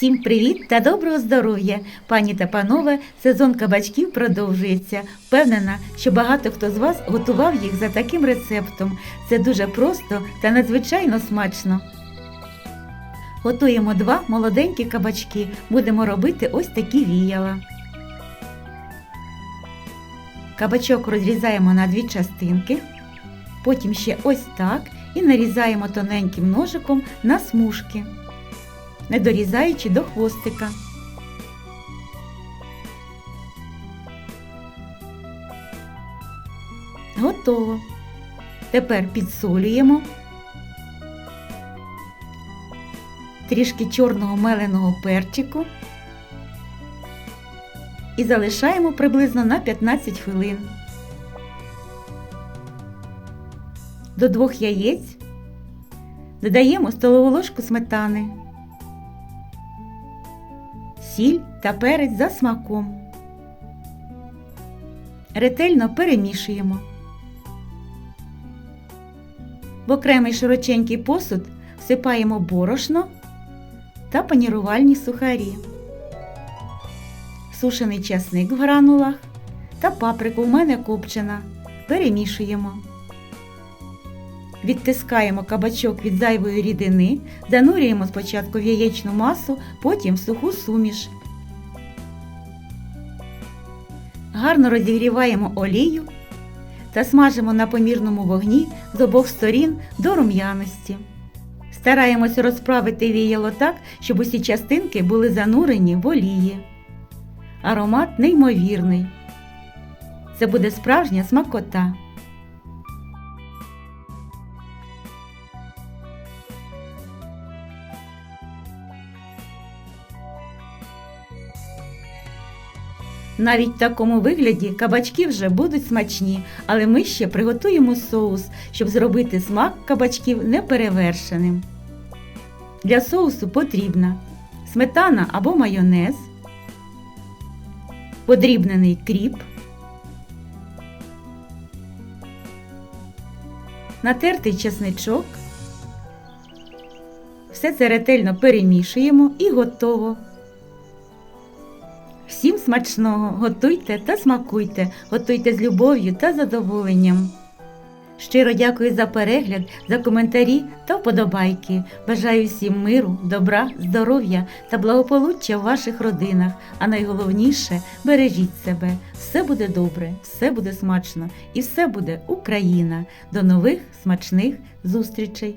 Всім привіт та доброго здоров'я! Пані та панове, сезон кабачків продовжується. Впевнена, що багато хто з вас готував їх за таким рецептом. Це дуже просто та надзвичайно смачно. Готуємо два молоденькі кабачки. Будемо робити ось такі віяла. Кабачок розрізаємо на дві частинки, потім ще ось так і нарізаємо тоненьким ножиком на смужки не дорізаючи до хвостика. Готово. Тепер підсолюємо. Трішки чорного меленого перчику і залишаємо приблизно на 15 хвилин. До двох яєць додаємо столову ложку сметани сіль та перець за смаком. Ретельно перемішуємо. В окремий широченький посуд всипаємо борошно та панірувальні сухарі, сушений часник в гранулах та паприку в мене копчена. Перемішуємо. Відтискаємо кабачок від зайвої рідини, занурюємо спочатку в яєчну масу, потім в суху суміш. Гарно розігріваємо олію та смажимо на помірному вогні з обох сторін до рум'яності. Стараємось розправити віяло так, щоб усі частинки були занурені в олії. Аромат неймовірний. Це буде справжня смакота. Навіть в такому вигляді кабачки вже будуть смачні, але ми ще приготуємо соус, щоб зробити смак кабачків неперевершеним. Для соусу потрібна сметана або майонез, подрібнений кріп, натертий чесничок. Все це ретельно перемішуємо і готово. Всім смачного! Готуйте та смакуйте, готуйте з любов'ю та задоволенням. Щиро дякую за перегляд, за коментарі та вподобайки. Бажаю всім миру, добра, здоров'я та благополуччя в ваших родинах. А найголовніше бережіть себе. Все буде добре, все буде смачно і все буде Україна. До нових смачних зустрічей!